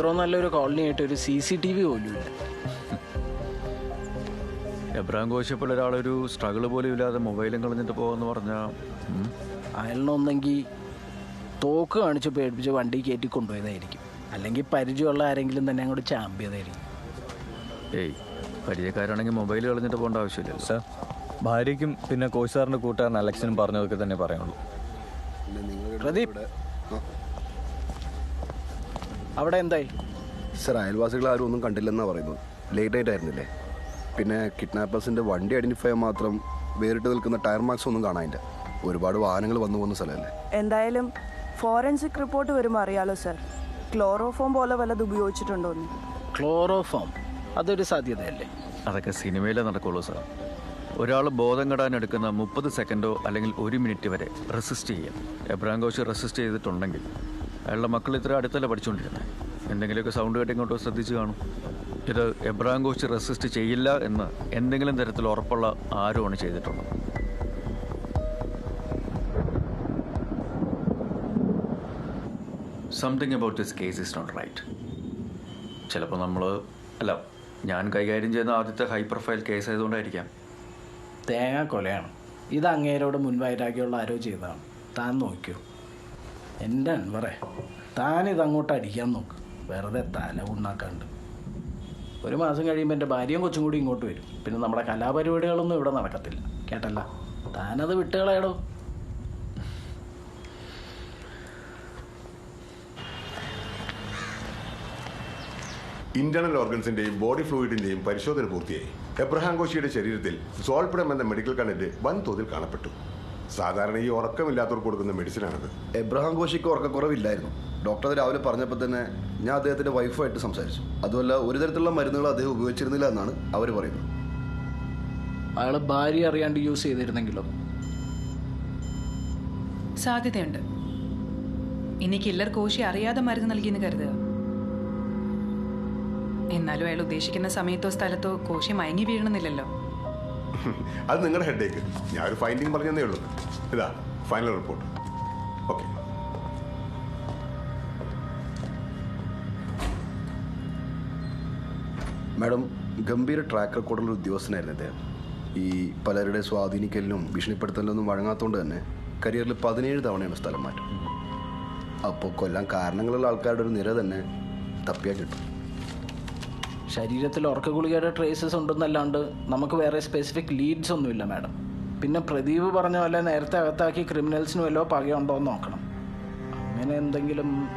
ഇത്ര നല്ലൊരു കോളനി ആയിട്ട് ഒരു സി സി ടി വി പോലും ഇല്ല. എബ്രാം കോശപ്പുള്ള ഒരാളൊരു സ്ട്രഗിൾ പോലും ഇല്ലാതെ മൊബൈലും കളഞ്ഞിട്ട് പോകുമെന്ന് പറഞ്ഞാൽ അയാളിനൊന്നെങ്കിൽ തോക്ക് കാണിച്ച് പേടിപ്പിച്ച് വണ്ടി കയറ്റി കൊണ്ടുപോയതായിരിക്കും. അല്ലെങ്കിൽ പരിചയമുള്ള ആരെങ്കിലും തന്നെ അങ്ങോട്ട് ചാമ്പിയതായിരിക്കും ഏയ് പരിചയക്കാരാണെങ്കിൽ മൊബൈൽ കളഞ്ഞിട്ട് പോകേണ്ട ആവശ്യമില്ല സാർ ഭാര്യയ്ക്കും പിന്നെ കോച്ച് സാറിന്റെ കൂട്ടുകാരൻ അലക്സിനും പറഞ്ഞതൊക്കെ തന്നെ പറയുള്ളൂ. പ്രദീപ് അവിടെ എന്തായി? സർ അയൽവാസികൾ ആരും ഒന്നും കണ്ടില്ലെന്നാണ് പറയുന്നത്. ലേറ്റ് ആയിട്ട് ആയിരുന്നില്ലേ? പിന്നെ കിഡ്നാപ്പേഴ്സിന്റെ വണ്ടി ഐഡന്റിഫൈ ചെയ്യാൻ മാത്രം വേറിട്ട് നിൽക്കുന്ന ടയർ മാർക്സ് ഒന്നും കാണാനില്ല. ഒരുപാട് വാഹനങ്ങൾ വന്നു പോകുന്ന സ്ഥലമല്ലേ? എന്തായാലും ഫോറൻസിക് റിപ്പോർട്ട് വരുമ്പോൾ അറിയാലോ സർ ക്ലോറോഫോം പോലെ വല്ലത് ഉപയോഗിച്ചിട്ടുണ്ടോ ക്ലോറോഫോം അതൊരു സാധ്യതയല്ലേ? അതൊക്കെ സിനിമയിലേ നടക്കുള്ളൂ സാർ ഒരാൾ ബോധം കെടാൻ എടുക്കുന്ന മുപ്പത് സെക്കൻഡോ അല്ലെങ്കിൽ ഒരു മിനിറ്റ് വരെ റെസിസ്റ്റ് ചെയ്യാം. എബ്രാങ്കോഷ് റെസിസ്റ്റ് ചെയ്തിട്ടുണ്ടെങ്കിൽ അയാളുടെ മക്കൾ ഇത്ര അടുത്തല്ല പഠിച്ചുകൊണ്ടിരുന്നത് എന്തെങ്കിലുമൊക്കെ സൗണ്ട് കേട്ട് ഇങ്ങോട്ട് ശ്രദ്ധിച്ച് കാണും. ഇത് എബ്രാം കോച്ച് റെസിസ്റ്റ് ചെയ്യില്ല എന്ന് എന്തെങ്കിലും തരത്തിൽ ഉറപ്പുള്ള ആരുമാണ് ചെയ്തിട്ടുള്ളത്? Something about this case is not right ചിലപ്പോൾ നമ്മൾ അല്ല ഞാൻ കൈകാര്യം ചെയ്യുന്ന ആദ്യത്തെ ഹൈ പ്രൊഫൈൽ കേസ് ആയതുകൊണ്ടായിരിക്കാം. തേങ്ങ കൊലയാണ് ഇത് അങ്ങേരോട് മുൻവൈരാഗ്യമുള്ള ആരോ ചെയ്തതാണ്. താൻ നോക്കിയോ? എന്റെ അൻവറേ താനിത് അങ്ങോട്ട് അടിക്കാൻ നോക്ക്. വെറുതെ തല ഉണ്ടാക്കാണ്ട് ഒരു മാസം കഴിയുമ്പോൾ എന്റെ ഭാര്യയും കൊച്ചും കൂടി ഇങ്ങോട്ട് വരും. പിന്നെ നമ്മുടെ കലാപരിപാടികളൊന്നും ഇവിടെ നടക്കത്തില്ല. കേട്ടല്ല? താനത് വിട്ടുകളയടോ. ഇന്റേണൽ ഓർഗൻസിന്റെയും ബോഡി ഫ്ലൂയിഡിന്റെയും പരിശോധന പൂർത്തിയായി. എബ്രഹാം കോശിയുടെ ശരീരത്തിൽ സോൾപ്രം എന്ന മെഡിക്കൽ കണ്ടന്റ് വൻതോതിൽ കാണപ്പെട്ടു. സാധാരണ ഈ ഉറക്കമില്ലാത്തവർക്ക് കൊടുക്കുന്ന മെഡിസിനാണത്. എബ്രഹാം കോശിക്ക് ഉറക്കക്കുറവില്ലായിരുന്നു. ഡോക്ടർ രാവിലെ പറഞ്ഞപ്പോൾ തന്നെ ഞാൻ അദ്ദേഹത്തിന്റെ വൈഫുമായിട്ട് സംസാരിച്ചു. അതുമല്ല ഒരു തരത്തിലുള്ള മരുന്നുകൾ അദ്ദേഹം ഉപയോഗിച്ചിരുന്നില്ല എന്നാണ് അവർ പറയുന്നത്. അയാൾ ഭാര്യ അറിയാണ്ട് യൂസ് ചെയ്തിരുന്നെങ്കിലോ? സാധ്യതയുണ്ട്. ഇനി കില്ലർ കോശി അറിയാതെ മരുന്ന് നൽകിയെന്ന് കരുതുക. എന്നാലും അയാൾ ഉദ്ദേശിക്കുന്ന സമയത്തോ സ്ഥലത്തോ കോശി മയങ്ങി വീഴണമെന്നില്ലല്ലോ. അത് നിങ്ങളുടെ ഹെഡേക്ക് ഞാൻ ഒരു ഫൈൻഡിങ് പറഞ്ഞതേ ഉള്ളൂ. ഇതാ ഫൈനൽ റിപ്പോർട്ട് ഓക്കെ മാഡം ഗംഭീര ട്രാക്ക് റെക്കോർഡുള്ള ഉദ്യോഗസ്ഥനായിരുന്നു അദ്ദേഹം. ഈ പലരുടെ സ്വാധീനിക്കലിനും ഭീഷണിപ്പെടുത്തലിനൊന്നും വഴങ്ങാത്തതുകൊണ്ട് തന്നെ കരിയറിൽ പതിനേഴ് തവണയാണ് സ്ഥലം മാറ്റം. അപ്പോൾ കൊല്ലാൻ കാരണങ്ങളുള്ള ആൾക്കാരുടെ ഒരു നിര തന്നെ തപ്പിയാൽ കിട്ടും. ശരീരത്തിൽ ഉറക്ക ഗുളികയുടെ ട്രേസസ് ഉണ്ടെന്നല്ലാണ്ട് നമുക്ക് വേറെ സ്പെസിഫിക് ലീഡ്സ് ഒന്നുമില്ല മാഡം പിന്നെ പ്രദീപ് പറഞ്ഞ പോലെ നേരത്തെ അകത്താക്കി ക്രിമിനൽസിന് വല്ലതോ പകയുണ്ടോ എന്ന് നോക്കണം. അങ്ങനെ എന്തെങ്കിലും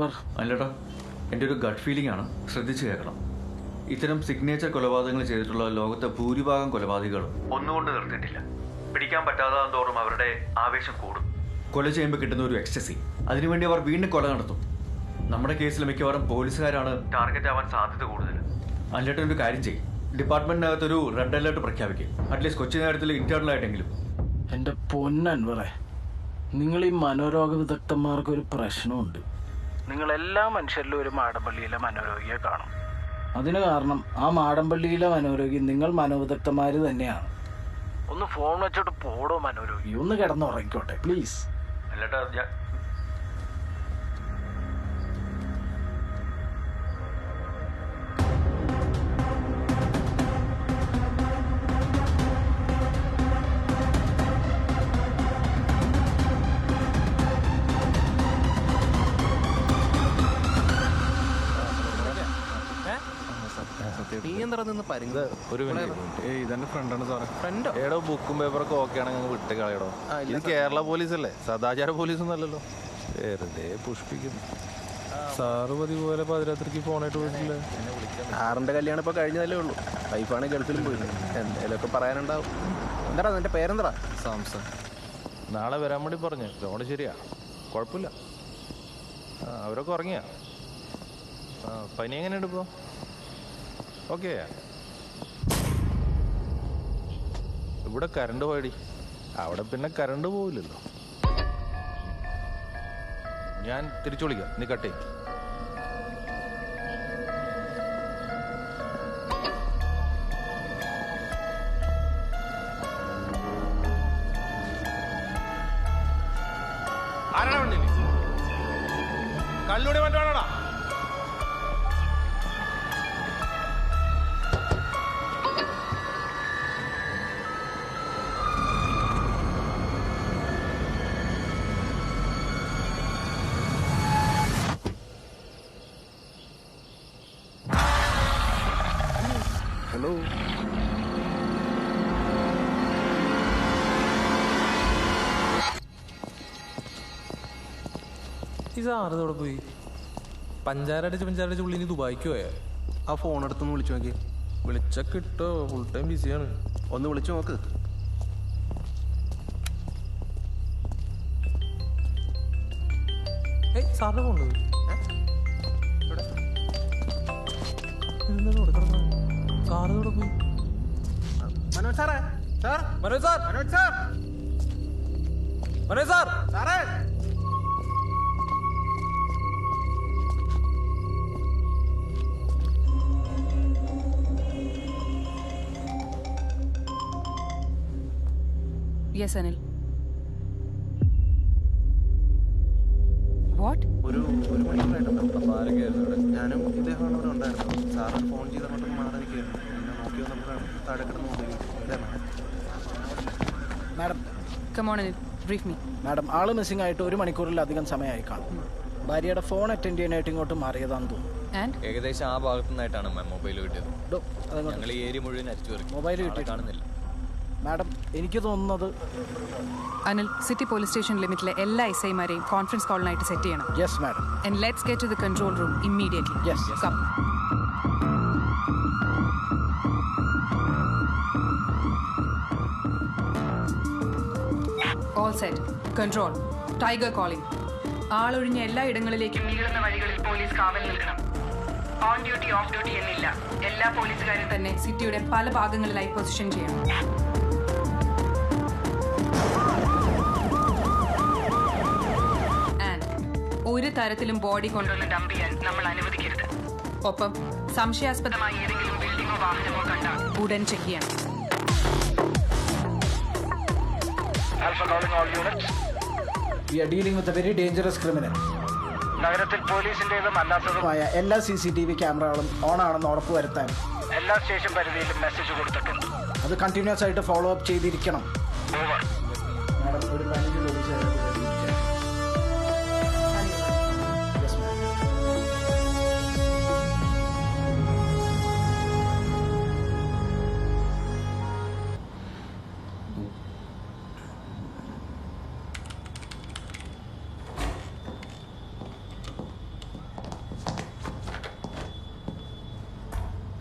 അൻവർ അല്ലടാ എന്റെ ഒരു ഗട്ട് ഫീലിംഗ് ആണ്. ശ്രദ്ധിച്ചു കേൾക്കണം. ഇത്തരം സിഗ്നേച്ചർ കൊലപാതകങ്ങൾ ചെയ്തിട്ടുള്ള ലോകത്തെ ഭൂരിഭാഗം കൊലപാതകൾ ഒന്നുകൊണ്ട് നിർത്തിയിട്ടില്ല. പിടിക്കാൻ പറ്റാതെ തോറും അവരുടെ ആവേശം കൂടും. കൊല ചെയ്യുമ്പോൾ കിട്ടുന്ന ഒരു എക്സസി അതിനുവേണ്ടി അവർ വീണ്ടും കൊല നടത്തും. നമ്മുടെ കേസിൽ മിക്കവാറും പോലീസുകാരാണ് ടാർഗറ്റ് ആവാൻ സാധ്യത കൂടുതൽ. അല്ലേട്ടൻ ഒരു കാര്യം ചെയ്യും. ഡിപ്പാർട്ട്മെന്റിനകത്ത് ഒരു റെഡ് അലേർട്ട് പ്രഖ്യാപിക്കും അറ്റ്ലീസ്റ്റ് കൊച്ചി നേരത്തിൽ ഇന്റേണൽ ആയിട്ടെങ്കിലും. എന്റെ പൊന്നൻവറേ നിങ്ങൾ ഈ മനോരോഗ വിദഗ്ധന്മാർക്ക് ഒരു പ്രശ്നമുണ്ട്. നിങ്ങൾ എല്ലാ മനുഷ്യരിലും ഒരു മാടമ്പള്ളിയിലെ മനോരോഗിയെ കാണും. അതിന് കാരണം ആ മാടമ്പള്ളിയിലെ മനോരോഗി നിങ്ങൾ മനോവിദഗ്ധന്മാർ തന്നെയാണ്. ഒന്ന് ഫോൺ വെച്ചോട്ട് പോടോ മനോരോഗി. ഒന്ന് കിടന്നുറങ്ങിക്കോട്ടെ പ്ലീസ് അല്ലേട്ടാ നിന്ന് പരിങ്ങ്. ഒരു ഇതെന്റെ ഫ്രണ്ടാണ് സാറേ. ഫ്രണ്ടോ ഏടോ ബുക്കും പേപ്പറൊക്കെ ഓക്കെ ആണെങ്കിൽ അങ്ങ് വിട്ട് കളയടോ. ഇത് കേരള പോലീസ് അല്ലേ? സദാചാര പോലീസ് ഒന്നല്ലല്ലോ വെറുതെ പുഷ്പിക്കുന്നു. സാറ് പതിവ് പോലെ പാതിരാത്രിക്ക് ഫോണായിട്ട് പോയിട്ടില്ലേ ആറിന്റെ കല്യാണം ഇപ്പൊ കഴിഞ്ഞതല്ലേ ഉള്ളൂ. വൈഫാണ് ഗൾഫിലും പോയി. എന്തേലൊക്കെ പറയാനുണ്ടാവും. എന്താടാ നിന്റെ പേരെന്താ സാംസൺ. നാളെ വരാൻ വേണ്ടി പറഞ്ഞു. ലോണ് ശരിയാ. കുഴപ്പമില്ല. അവരൊക്കെ ഉറങ്ങിയാ. പനി എങ്ങനെയുണ്ട് ഇപ്പോൾ ഓക്കെ. ഇവിടെ കരണ്ട് പോയടി. അവിടെ പിന്നെ കരണ്ട് പോവില്ലല്ലോ. ഞാൻ തിരിച്ചു വിളിക്കാം. നീ കട്ട് ഈ സാറ് ഇവിടെ പോയി? പഞ്ചാരടിച്ച് പഞ്ചാരടിച്ച് പുള്ളി ഇനി ദുബായിക്ക് പോയാ? ആ ഫോൺ എടുത്തൊന്ന് വിളിച്ചു നോക്കി. വിളിച്ച കിട്ടോ ഫുൾ ടൈം ബിസിയാണ് ഒന്ന് വിളിച്ചു നോക്ക്. ഏയ് സാറിന്റെ ഫോൺ സാറ് ഇവിടെ പോയി? മനോജ് സാറേ? Sir? Manoj sir? Manoj sir? Manoj sir? സാറേ? യെസ് അനിൽ വാട്ട് ഒരു ഒരു മണിക്കൂറായിട്ടുണ്ടാവും ഞാനും ഇദ്ദേഹമാണ് ഇവിടെ ഉണ്ടായിരുന്നു സാറ് ഫോൺ ചെയ്ത് അങ്ങോട്ട് മാറി നിൽക്കുകയായിരുന്നു. പിന്നെ നോക്കി വന്നപ്പോഴാണ് താഴെ കിടന്ന് നോക്കി madam? Come on Anil brief me madam all missing ആയിട്ട് ഒരു മണിക്കൂറിലധികം സമയമായി കാണും. ഭാര്യയുടെ ഫോൺ അറ്റൻഡ് ചെയ്യാനായിട്ട് ഇങ്ങോട്ട് മാറിയതാണെന്ന് തോന്നുന്നു. ഏകദേശം ആ ഭാഗത്തു നിന്നായിട്ടാണ് മൊബൈൽ കിട്ടിയത്. ഞങ്ങൾ ഈ ഏരിയ മുഴുവൻ അരിച്ചു മൊബൈൽ കിട്ടി കാണുന്നില്ല. മാഡം എനിക്ക് തോന്നുന്നത് അനിൽ സിറ്റി പോലീസ് സ്റ്റേഷൻ ലിമിറ്റിലെ എല്ലാ എസ് ഐമാരെയും കോൺഫറൻസ് കോളിനായിട്ട് സെറ്റ് ചെയ്യണം. Yes madam and let's get to the control room immediately Yes, yes. Come all set control tiger calling ആളൊഴിഞ്ഞ എല്ലാ ഇടങ്ങളിലേക്കും നീളുന്ന വഴികളിൽ പോലീസ് കാവൽ നിൽക്കണം. ഓൺ ഡ്യൂട്ടി ഓഫ് ഡ്യൂട്ടി എന്നില്ല. എല്ലാ പോലീസുകാരും തന്നെ സിറ്റിയുടെ പല ഭാഗങ്ങളിലായി പൊസിഷൻ ചെയ്യണം. ഒരു തരത്തിലും ബോഡി കൊണ്ടുവന്ന് ഡംപ് ചെയ്യാൻ നമ്മൾ അനുവദിക്കരുത്. ഒപ്പം സംശയാസ്പദമായ ഏതെങ്കിലും ബിൽഡിംഗോ വാഹനമോ കണ്ടാൽ ഉടൻ ചെക്ക് ചെയ്യണം. We are dealing with a very dangerous criminal നഗരത്തിൽ പോലീസിന്റേതും അല്ലാത്തതുമായ എല്ലാ സി സി ടി വി ക്യാമറകളും ഓൺ ആണെന്ന് ഉറപ്പുവരുത്താൻ എല്ലാ സ്റ്റേഷൻ പരിധിയിലും മെസ്സേജ് കൊടുത്തിട്ടുണ്ട്. അത് കണ്ടിന്യൂസ് ആയിട്ട് ഫോളോ അപ്പ് ചെയ്തിരിക്കണം. ഓവർ മാഡം ഒരു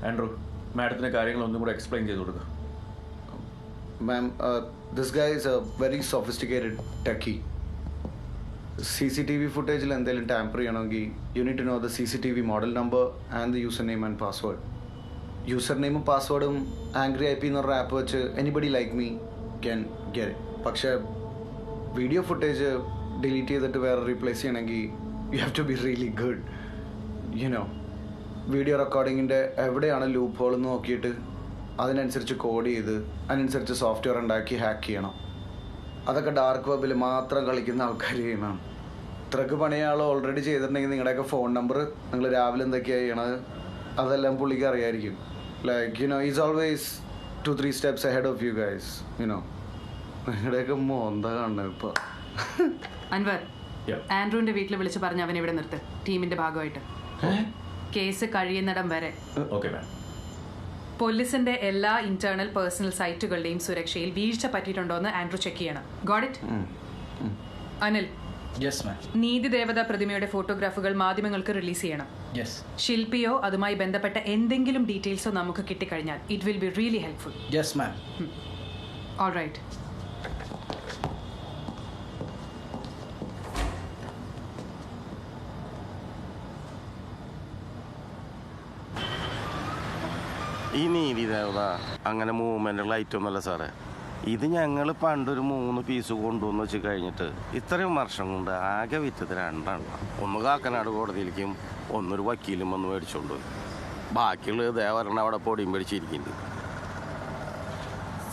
ആൻഡ്രൂ മാഡത്തിന് കാര്യങ്ങൾ ഒന്നും കൂടെ എക്സ്പ്ലെയിൻ ചെയ്ത് കൊടുക്കുക ma'am this this is a very very techie. C C T V ഫുട്ടേജിൽ എന്തെങ്കിലും ടാമ്പർ ചെയ്യണമെങ്കിൽ unit know the C C T V model number and the user name and password user നെയിമും പാസ്വേഡും ആംഗ്രി ഐ പി എന്ന് പറഞ്ഞ app വെച്ച് anybody like me can get പക്ഷേ video footage delete ചെയ്തിട്ട് വേറെ റീപ്ലേസ് ചെയ്യണമെങ്കിൽ you have to be really good you know video റെക്കോർഡിങ്ങിന്റെ എവിടെയാണ് ലൂപ്പ് ഹോൾ എന്ന് നോക്കിയിട്ട് അതിനനുസരിച്ച് കോഡ് ചെയ്ത് അതിനനുസരിച്ച് സോഫ്റ്റ്വെയർ ഉണ്ടാക്കി ഹാക്ക് ചെയ്യണം. അതൊക്കെ ഡാർക്ക് വെബിൽ മാത്രം കളിക്കുന്ന ആൾക്കാർ ചെയ്യണം ഇത്രക്ക് പണിയാൾ ഓൾറെഡി ചെയ്തിട്ടുണ്ടെങ്കിൽ നിങ്ങളുടെയൊക്കെ ഫോൺ നമ്പർ നിങ്ങൾ രാവിലെ എന്തൊക്കെയാണ് ചെയ്യണത്? അതെല്ലാം പുള്ളിക്ക് അറിയായിരിക്കും. Like you know is always two three steps ahead of you guys you know നിങ്ങളുടെയൊക്കെ മോന്ത കാണണം ഇപ്പോൾ അൻവർ. ആൻഡ്രൂവിന്റെ വീട്ടിൽ വിളിച്ച് പറഞ്ഞ് അവൻ ഇവിടെ നിർത്ത് ടീമിന്റെ ഭാഗമായിട്ട്. കേസ് കഴിയുന്നിടം വരെ. പോലീസിന്റെ എല്ലാ ഇന്റേണൽ പേഴ്സണൽ സൈറ്റുകളുടെയും സുരക്ഷയിൽ വീഴ്ച പറ്റിയിട്ടുണ്ടോ എന്ന് ആൻഡ്രു ചെക്ക് ചെയ്യണം. Got it Anil. നീതി ദേവത പ്രതിമയുടെ ഫോട്ടോഗ്രാഫുകൾ മാധ്യമങ്ങൾക്ക് റിലീസ് ചെയ്യണം. ശില്പിയോ അതുമായി ബന്ധപ്പെട്ട എന്തെങ്കിലും ഡീറ്റെയിൽസോ നമുക്ക് കിട്ടിക്കഴിഞ്ഞാൽ it will be really helpful all right ഈ നീതി ദേവത അങ്ങനെ മൂവ്മെന്റുള്ള ഐറ്റമൊന്നുമല്ല സാറേ. ഇത് ഞങ്ങൾ പണ്ടൊരു മൂന്ന് പീസ് കൊണ്ടുവന്ന് വെച്ച് കഴിഞ്ഞിട്ട് ഇത്രയും വർഷം കൊണ്ട് ആകെ വിറ്റത് രണ്ടെണ്ണം. ഒന്ന് കാക്കനാട് കോടതിയിലേക്കും ഒന്നൊരു വക്കീലും വന്ന് മേടിച്ചോണ്ട് ബാക്കിയുള്ള ദേവരണ അവിടെ പൊടിയും പിടിച്ചിരിക്കുന്നുണ്ട്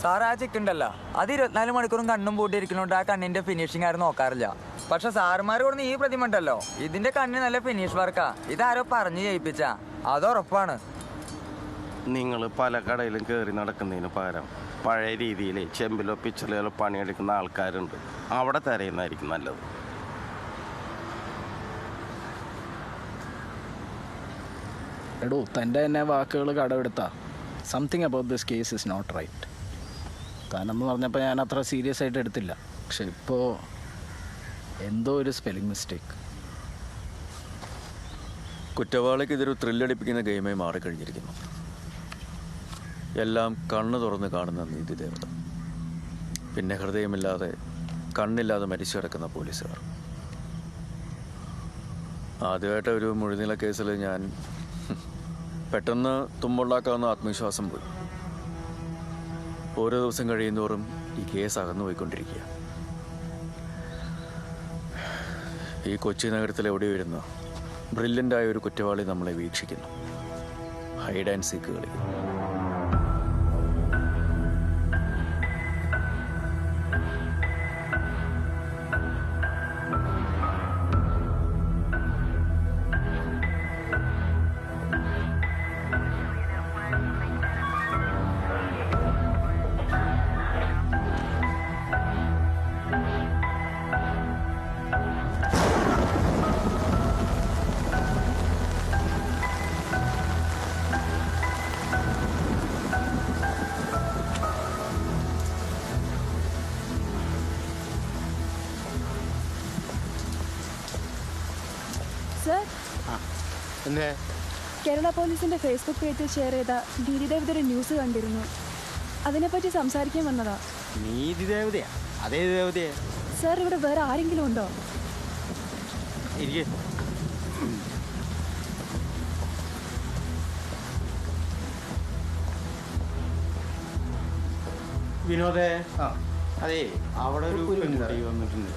സാർ ആ ചെക്ക് ഉണ്ടല്ലോ. അത് ഇരുപത്തിനാല് മണിക്കൂറും കണ്ണും പൂട്ടിയിരിക്കുന്നുണ്ട് ആ കണ്ണിന്റെ ഫിനിഷിംഗ് ആരും നോക്കാറില്ല. പക്ഷെ സാറുമാർ കൊടുന്ന ഈ പ്രതിമ ഉണ്ടല്ലോ. ഇതിന്റെ കണ്ണിന് നല്ല ഫിനിഷ് വർക്കാ ഇതാരോ പറഞ്ഞു ജയിപ്പിച്ച അത് ഉറപ്പാണ്. നിങ്ങൾ പല കടയിലും കയറി നടക്കുന്നതിന് പകരം പഴയ രീതിയിൽ ചെമ്പിലോ പിച്ചിലോ പണിയെടുക്കുന്ന ആൾക്കാരുണ്ട്. അവിടെ തിരയുന്നതായിരിക്കും നല്ലത്. എടോ തന്റെ തന്നെ വാക്കുകൾ കടമെടുത്ത. Something about this case is not right താനെന്ന് പറഞ്ഞപ്പോൾ ഞാൻ അത്ര സീരിയസ് ആയിട്ട് എടുത്തില്ല. പക്ഷെ ഇപ്പോൾ എന്തോ ഒരു സ്പെല്ലിംഗ് മിസ്റ്റേക്ക് കുറ്റവാളിക്ക് ഇതൊരു ത്രില്ലടിപ്പിക്കുന്ന ഗെയിമായി മാറിക്കഴിഞ്ഞിരിക്കുന്നു. എല്ലാം കണ്ണു തുറന്ന് കാണുന്ന നീതി ദേവത പിന്നെ ഹൃദയമില്ലാതെ കണ്ണില്ലാതെ മരിച്ചു കിടക്കുന്ന പോലീസുകാർ. ആദ്യമായിട്ട് ഒരു മുഴുനീള കേസിൽ ഞാൻ പെട്ടെന്ന് തുമ്പുണ്ടാക്കാവുന്ന ആത്മവിശ്വാസം പോയി. ഓരോ ദിവസം കഴിയുന്നോറും ഈ കേസ് അകന്നു പോയിക്കൊണ്ടിരിക്കുക. ഈ കൊച്ചി നഗരത്തിൽ എവിടെ വരുന്ന ബ്രില്യന്റായ ഒരു കുറ്റവാളി നമ്മളെ വീക്ഷിക്കുന്നു. ഹൈഡ് ആൻഡ് സീക്ക് കളിക്കുന്നു. എന്നെ കേരള പോലീസിന്റെ ഫേസ്ബുക്ക് പേജിൽ ഷെയർ ചെയ്ത ദീദിദേവതയുടെ ന്യൂസ് കണ്ടിരുന്നു. അതിനെപ്പറ്റി സംസാരിക്കാൻ വന്നതാ. നീതി ദേവതയാ അതേ ദേവതയെ? സർ ഇവിടെ വേറെ ആരെങ്കിലും ഉണ്ടോ? ഇരിക്കേ. വിനോദേ. അതെ അവിടെ ഒരു വന്നിട്ടുണ്ട്.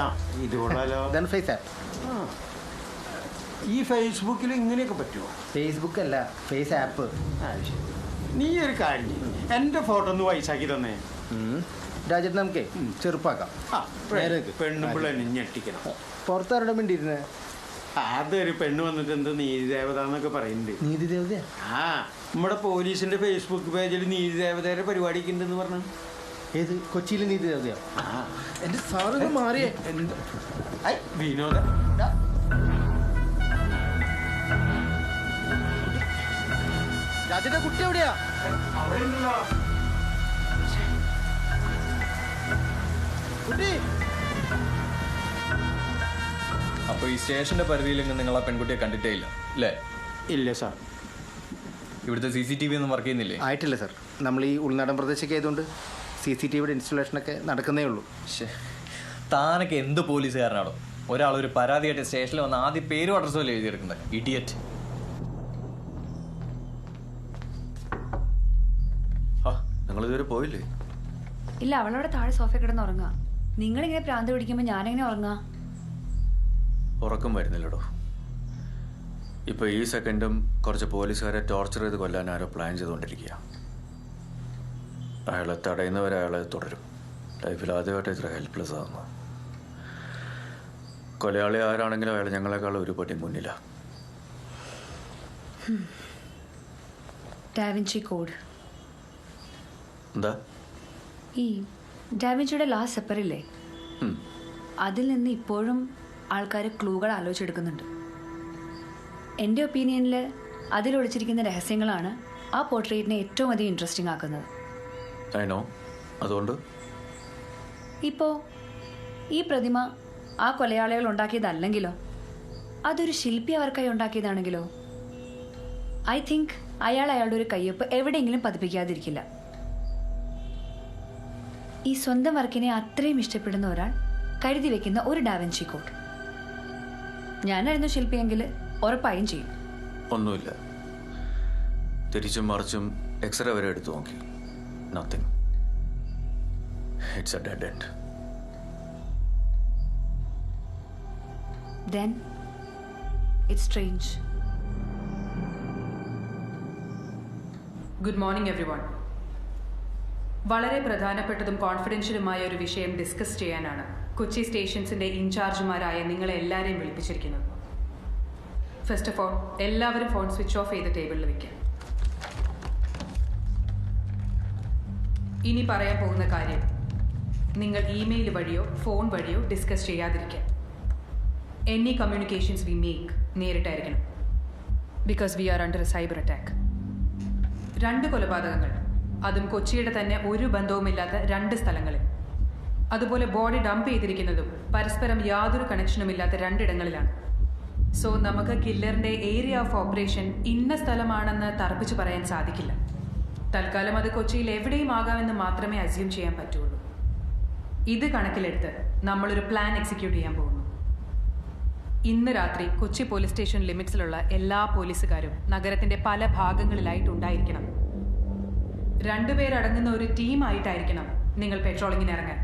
ആ ഇത് കൊള്ളാലോ. ആ. ഈ ഫേസ്ബുക്കിൽ ഇങ്ങനെയൊക്കെ പറ്റുമോ ഫേസ്ബുക്ക് അല്ല ഫേസ് ആപ്പ് നീ ഒരു കാര്യം എന്റെ എന്റെ ഫോട്ടോ ഒന്ന് വയസ്സാക്കി തന്നേ. രാജ്യത്ത് നമുക്ക് ചെറുപ്പാക്കാം. ആ നേരെ ആരുടെ ഞെട്ടിക്കണം. പുറത്താരുടെ വേണ്ടിയിരുന്നേ അതൊരു പെണ്ണ് വന്നിട്ട് എന്ത് നീതി ദേവത എന്നൊക്കെ പറയുന്നുണ്ട്. നീതി ദേവത ആ നമ്മുടെ പോലീസിന്റെ ഫേസ്ബുക്ക് പേജിൽ നീതി ദേവതയുടെ പരിപാടിക്ക് ഉണ്ടെന്ന് പറഞ്ഞു. ഏത്? കൊച്ചിയിലെ നീതി ദേവതയാണ് ആ. എന്റെ സാധനം മാറിയേ. വിനോദ. രാജ്യത്തെ കുട്ടി എവിടെയാ? കുട്ടി. അപ്പൊ ഈ സ്റ്റേഷന്റെ പരിധിയിലെങ്കിലും നിങ്ങൾ ആ പെൺകുട്ടിയെ കണ്ടിട്ടേ ഇല്ല അല്ലേ ഇല്ല സാർ. ഇവിടുത്തെ സി സി ടി വി ഒന്നും വർക്ക് ചെയ്യുന്നില്ലേ? ആയിട്ടില്ല സാർ. നമ്മൾ ഈ ഉൾനാടൻ പ്രദേശമൊക്കെ ആയതുകൊണ്ട് സി സി ടി വിയുടെ ഇൻസ്റ്റലേഷനൊക്കെ നടക്കുന്നേ ഉള്ളൂ. താനൊക്കെ എന്ത് പോലീസുകാരനാണോ? ഒരാൾ ഒരു പരാതിയായിട്ട് സ്റ്റേഷനിൽ വന്ന് ആദ്യം പേരും അഡ്രസ്സും അല്ലേ എഴുതിയെടുക്കുന്നത്? ഇഡിയറ്റ് ആ നിങ്ങളിതുവരെ പോയില്ലേ? ഇല്ല അവളവിടെ താഴെ സോഫ കിടന്ന് ഉറങ്ങുക നിങ്ങളിങ്ങനെ പ്രാന്ത് പിടിക്കുമ്പോൾ ഞാനെങ്ങനെ ഉറങ്ങാ? ഉറക്കം വരുന്നില്ലടോ. ഇപ്പൊ ഈ സെക്കൻഡും കുറച്ച് പോലീസുകാരെ ടോർച്ചർ ചെയ്ത് കൊല്ലാൻ ആരോ പ്ലാൻ ചെയ്തുകൊണ്ടിരിക്കുക അയാളെ തടയുന്നവരെ അയാളെ തുടരും. ലൈഫിൽ ആദ്യമായിട്ട് ഇത്ര ഹെൽപ്ലെസ് ആകുന്നു കൊലയാളി ആരാണെങ്കിലും അയാൾ ഞങ്ങളെക്കാൾ ഒരു പടി മുന്നിലാണ് ഡാവിഞ്ചി കോഡ്. എന്താ? ഈ ഡാവിഞ്ചിയുടെ ലാസ്റ്റ് സെപ്പറില്ലേ? അതിൽ നിന്ന് ഇപ്പോഴും ആൾക്കാർ ക്ലൂകൾ ആലോചിച്ചെടുക്കുന്നുണ്ട്. എന്റെ ഒപ്പീനിയനിൽ അതിൽ ഒളിച്ചിരിക്കുന്ന രഹസ്യങ്ങളാണ് ആ പോർട്രേറ്റിനെ ഏറ്റവും അധികം ഇൻട്രസ്റ്റിംഗ് ആക്കുന്നത്. അതുകൊണ്ട്? ഇപ്പോൾ ഈ പ്രതിമ ആ കൊലയാളികൾ ഉണ്ടാക്കിയതല്ലെങ്കിലോ? അതൊരു ശില്പി അവർക്കായി ഉണ്ടാക്കിയതാണെങ്കിലോ? ഐ തിങ്ക് അയാൾ അയാളുടെ ഒരു കയ്യൊപ്പ് എവിടെയെങ്കിലും പതിപ്പിക്കാതിരിക്കില്ല. ഈ സ്വന്തം വർക്കിനെ അത്രയും ഇഷ്ടപ്പെടുന്ന ഒരാൾ കരുതി വെക്കുന്ന ഒരു ഡാവൻചി കോട്ട് ഞാനായിരുന്നു ശില്പിയെങ്കിൽ ഉറപ്പായും ചെയ്യും. ഒന്നുമില്ല. തിരിച്ചും മറിച്ചും എക്സ്റേ വരെ എടുത്തു നോക്കി. Nothing it's a dead end then it's strange good morning everyone വളരെ പ്രധാനപ്പെട്ടതും കോൺഫിഡൻഷ്യലുമായ ഒരു വിഷയം ഡിസ്കസ് ചെയ്യാനാണ്. കൊച്ചി സ്റ്റേഷൻസിന്റെ ഇൻചാർജുമാരായ നിങ്ങളെ എല്ലാവരെയും വിളിപ്പിച്ചിരിക്കുന്നത്. ഫസ്റ്റ് ഓഫ് ഓൾ എല്ലാവരും ഫോൺ സ്വിച്ച് ഓഫ് ചെയ്ത് ടേബിളിൽ വെക്കാം. ഇനി പറയാൻ പോകുന്ന കാര്യം നിങ്ങൾ ഇമെയിൽ വഴിയോ ഫോൺ വഴിയോ ഡിസ്കസ് ചെയ്യാതിരിക്കാം any communications we make നേരിട്ടായിരിക്കണം. Because we are under a cyber attack രണ്ട് കൊലപാതകങ്ങൾ. അതും കൊച്ചിയുടെ തന്നെ ഒരു ബന്ധവുമില്ലാത്ത രണ്ട് സ്ഥലങ്ങളിൽ. അതുപോലെ ബോഡി ഡംപ് ചെയ്തിരിക്കുന്നതും പരസ്പരം യാതൊരു കണക്ഷനുമില്ലാത്ത രണ്ടിടങ്ങളിലാണ്. സോ നമുക്ക് കില്ലറിന്റെ ഏരിയ ഓഫ് ഓപ്പറേഷൻ ഇന്ന സ്ഥലമാണെന്ന് തർപ്പിച്ചു പറയാൻ സാധിക്കില്ല. തൽക്കാലം അത് കൊച്ചിയിൽ എവിടെയും ആകാമെന്ന് മാത്രമേ അസ്യൂം ചെയ്യാൻ പറ്റുള്ളൂ. ഇത് കണക്കിലെടുത്ത് നമ്മളൊരു പ്ലാൻ എക്സിക്യൂട്ട് ചെയ്യാൻ പോകുന്നു. ഇന്ന് രാത്രി കൊച്ചി പോലീസ് സ്റ്റേഷൻ ലിമിറ്റ്സിലുള്ള എല്ലാ പോലീസുകാരും നഗരത്തിന്റെ പല ഭാഗങ്ങളിലായിട്ടുണ്ടായിരിക്കണം രണ്ടുപേരടങ്ങുന്ന ഒരു ടീമായിട്ടായിരിക്കണം നിങ്ങൾ പെട്രോളിങ്ങിന് ഇറങ്ങാൻ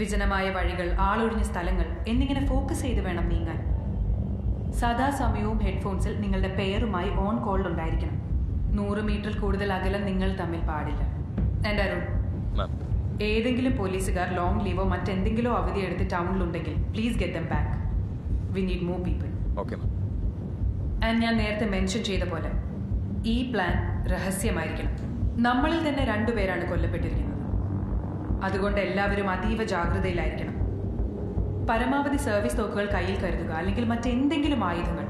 വിജനമായ വഴികൾ ആളൊഴിഞ്ഞ സ്ഥലങ്ങൾ എന്നിങ്ങനെ ഫോക്കസ് ചെയ്ത് വേണം നീങ്ങാൻ. സദാസമയവും ഹെഡ്ഫോൺസിൽ നിങ്ങളുടെ പെയറുമായി ഓൺ കോൾ ഉണ്ടായിരിക്കണം നൂറ് മീറ്റർ കൂടുതൽ അകലം നിങ്ങൾ തമ്മിൽ പാടില്ല. എന്റെ അരുൺ ഏതെങ്കിലും പോലീസുകാർ ലോങ് ലീവോ മറ്റെന്തെങ്കിലും അവധി എടുത്ത് ടൗണിലുണ്ടെങ്കിൽ please get them back we need more people and ഞാൻ നേരത്തെ മെൻഷൻ ചെയ്ത പോലെ ഈ പ്ലാൻ രഹസ്യമായിരിക്കണം. നമ്മളിൽ തന്നെ രണ്ടുപേരാണ് കൊല്ലപ്പെട്ടിരിക്കുന്നത്. അതുകൊണ്ട് എല്ലാവരും അതീവ ജാഗ്രതയിലായിരിക്കണം. പരമാവധി സർവീസ് തോക്കുകൾ കയ്യിൽ കരുതുക അല്ലെങ്കിൽ മറ്റെന്തെങ്കിലും ആയുധങ്ങൾ.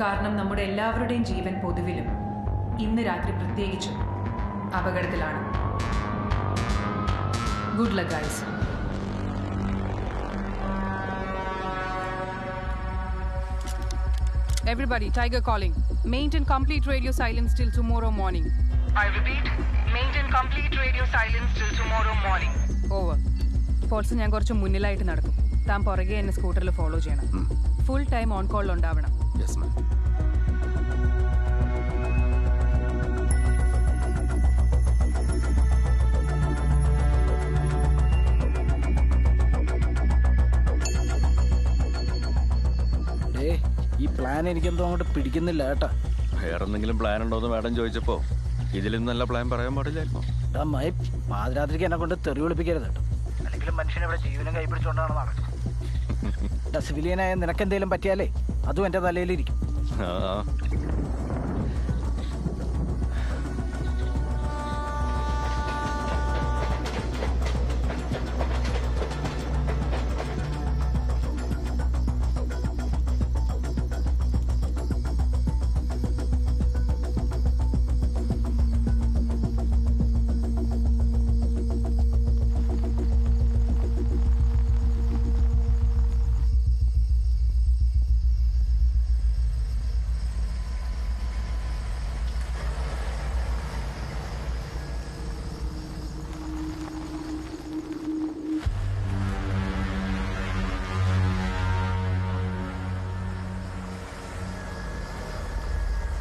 കാരണം നമ്മുടെ എല്ലാവരുടെയും ജീവൻ പൊതുവിലും ഇന്ന് രാത്രി പ്രത്യേകിച്ചും അപകടത്തിലാണ്. Good luck guys Everybody, Tiger calling. Maintain complete radio silence till tomorrow morning. I repeat, maintain complete radio silence till tomorrow morning. Over false ഞാൻ കുറച്ച് മുന്നിലായിട്ട് നടക്കും. താൻ പുറകെ എന്നെ സ്കൂട്ടറിൽ ഫോളോ ചെയ്യണം. ഫുൾ ടൈം ഓൺ കോളിൽ ഉണ്ടാവണം. യെസ് മാം ഈ പ്ലാൻ എനിക്കെന്തോ അങ്ങോട്ട് പിടിക്കുന്നില്ല കേട്ടാ. വേറെ എന്തെങ്കിലും പ്ലാൻ ഉണ്ടോയെന്ന് മാഡം ചോദിച്ചപ്പോൾ ഇതിലും നല്ല പ്ലാൻ പറയാൻ പാടില്ലായിരുന്നു. മൈ പാതിരാത്രിക്ക് എന്നെ കൊണ്ട് തെറി വിളിപ്പിക്കരുത് കേട്ടോ. അല്ലെങ്കിൽ മനുഷ്യൻ ഇവിടെ ജീവനും കൈപിടിച്ചുകൊണ്ടാണ് നടക്കുന്നത്. സിവിലിയനായ നിനക്കെന്തേലും പറ്റിയാലേ അതും എന്റെ തലയിലിരിക്കും. ആ.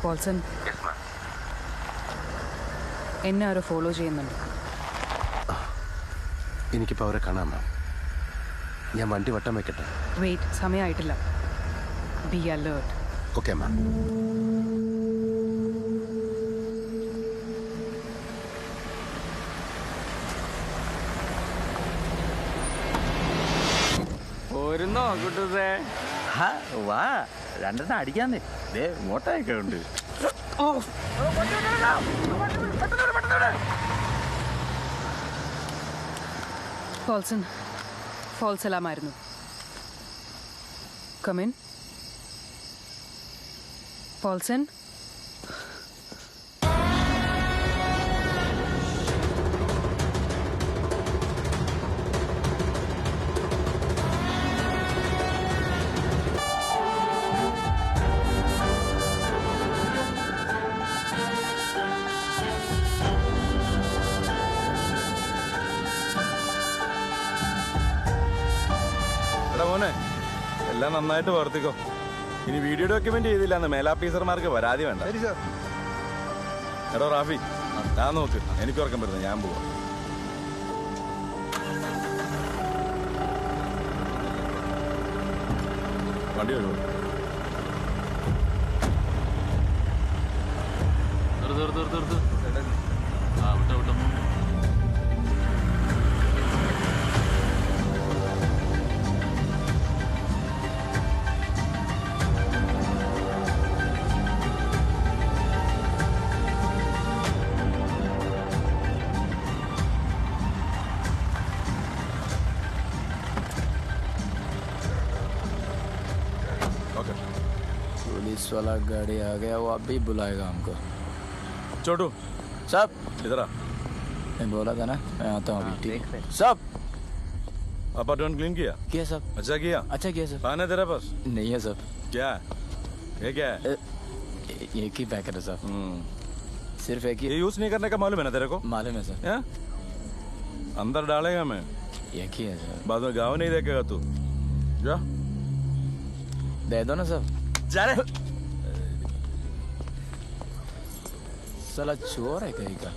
പോൾസൺ എന്നെ ആരോ ഫോളോ ചെയ്യുന്നുണ്ട്. എനിക്കിപ്പോൾ അവരെ കാണാം മാം ഞാൻ വണ്ടി വട്ടം വെക്കട്ടെ. വെയിറ്റ് സമയമായിട്ടില്ല ബി അലേർട്ട് ഓക്കെ മാം പോരുന്നോ കുട്ടൂസേ വാ. രണ്ടെണ്ണം അടിക്കാന്നേ. ദേ മോട്ടയൊക്കെ ഉണ്ട്. ഫോൾസ് അലാമായിരുന്നു. കമിൻ പോൾസൺ നന്നായിട്ട് പ്രവർത്തിക്കോ. ഇനി വീഡിയോ ഡോക്യുമെന്റ് ചെയ്തില്ല എന്ന് മേലാഫീസർമാർക്ക് പരാതി വേണ്ട. ശരി സാർ എടോ റാഫി ഞാൻ നോക്ക്. എനിക്ക് ഉറക്കം വരുന്നത് ഞാൻ പോവാ. വണ്ടി വരുമോ നിർത്ത് നിർത്ത് നിർത്ത് നിർത്ത്. वाला गाड़ी आ गया वो अभी बुलाएगा हमको। छोटू सब। इधर आ। मैं बोला था ना मैं आता हूँ अभी ठीक है। सब। अपार्टमेंट क्लीन किया? किया सब। अच्छा किया? अच्छा किया सब। पान है तेरे पास? नहीं है सब। क्या? ये क्या है? एक ही पैकेट है सब। सिर्फ़ एक ही। ये यूज़ नहीं करने का मालूम है ना तेरे को? मालूम है सर हैं? अंदर डालेगा मैं। एक ही है सर बाद में गाँव नहीं देखेगा तू। जा। दे दो ना सब। जा रे। साला चोर है कहीं का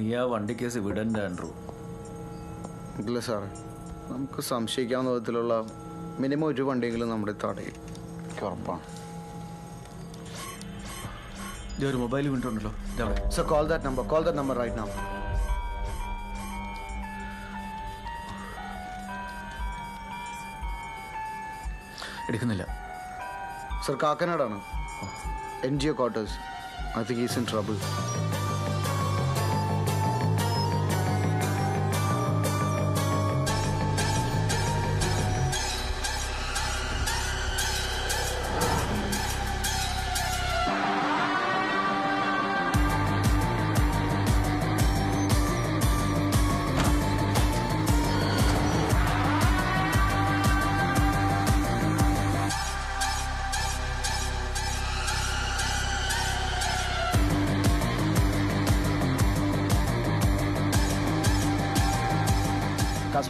നീ ആ വണ്ടി കേസ് വിടണ്ട ആൻഡ്രു. ഇല്ല സാറേ. നമുക്ക് സംശയിക്കാവുന്ന വിധത്തിലുള്ള മിനിമം ഒരു വണ്ടിയെങ്കിലും നമ്മുടെ തടയും ഉറപ്പാണ്. ഒരു mobile വിണ്ടുണ്ടല്ലോ. So call that number call that number right number എടുക്കുന്നില്ല. Sir കാക്കനാടാണ്. N G O quarters I think is in trouble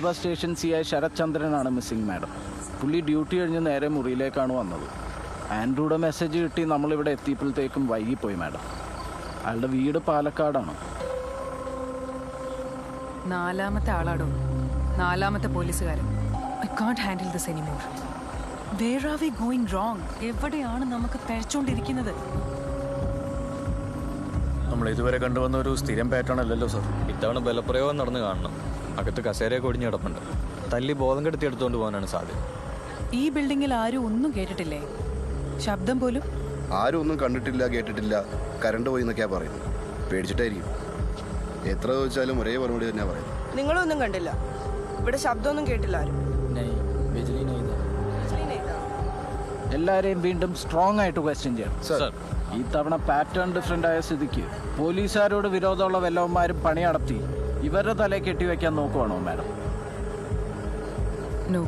Kasba station C I ശരത്ചന്ദ്രനാണ് missing madam പുള്ളി ഡ്യൂട്ടി കഴിഞ്ഞ് നേരെ മുറിയിലേക്കാണ് വന്നത്. ആൻഡ്രൂയുടെ മെസ്സേജ് കിട്ടി നമ്മളിവിടെ എത്തിയപ്പോഴത്തേക്കും വൈകിപ്പോയി മാഡം അയാളുടെ വീട് പാലക്കാടാണ്. നാലാമത്തെ ആളാടോ? നാലാമത്തെ പോലീസുകാരൻ. I can't handle this anymore where are we going wrong എവിടെയാണ് നമുക്ക് തിരച്ചുകൊണ്ടിരിക്കുന്നത് നമ്മൾ ഇതുവരെ കണ്ടുവന്ന ഒരു സ്ഥിരം പാറ്റേൺ അല്ലല്ലോ സർ ഇത്തവണ ബലപ്രയോഗം നടന്നു കാണണം. അകത്ത് കസേരയൊക്കെ ഒടിഞ്ഞു കിടപ്പുണ്ട്. തല്ലി ബോധം കെടുത്തി എടുത്തുകൊണ്ട് പോകാനാണ് സാധ്യത. ഈ ബിൽഡിങ്ങിൽ ആരും ഒന്നും കേട്ടിട്ടില്ലേ? ശബ്ദം പോലും? ആരും ഒന്നും കണ്ടിട്ടില്ല കേട്ടിട്ടില്ല. കരണ്ട് പോയി എന്നൊക്കെയാ പറയുന്നത്. പേടിച്ചിട്ടായിരിക്കും. എത്ര ചോദിച്ചാലും ഒരേ മറുപടി തന്നെയാ പറയുന്നത്. നിങ്ങളൊന്നും കണ്ടില്ല. ഇവിടെ ശബ്ദമൊന്നും കേട്ടില്ല ആരും. എല്ലാരെയും വീണ്ടും സ്ട്രോങ് ആയിട്ട് ക്വസ്റ്റ്യൻ ചെയ്യണം സർ ഈ തവണ പാറ്റേൺ ഡിഫറെന്റ് ആയ സ്ഥിതിക്ക് പോലീസുകാരോട് വിരോധമുള്ള വല്ലവന്മാരും പണി നടത്തി. ഇവരുടെ തലയെ കെട്ടിവെക്കാൻ നോക്കുവാണോ മാഡം? നോ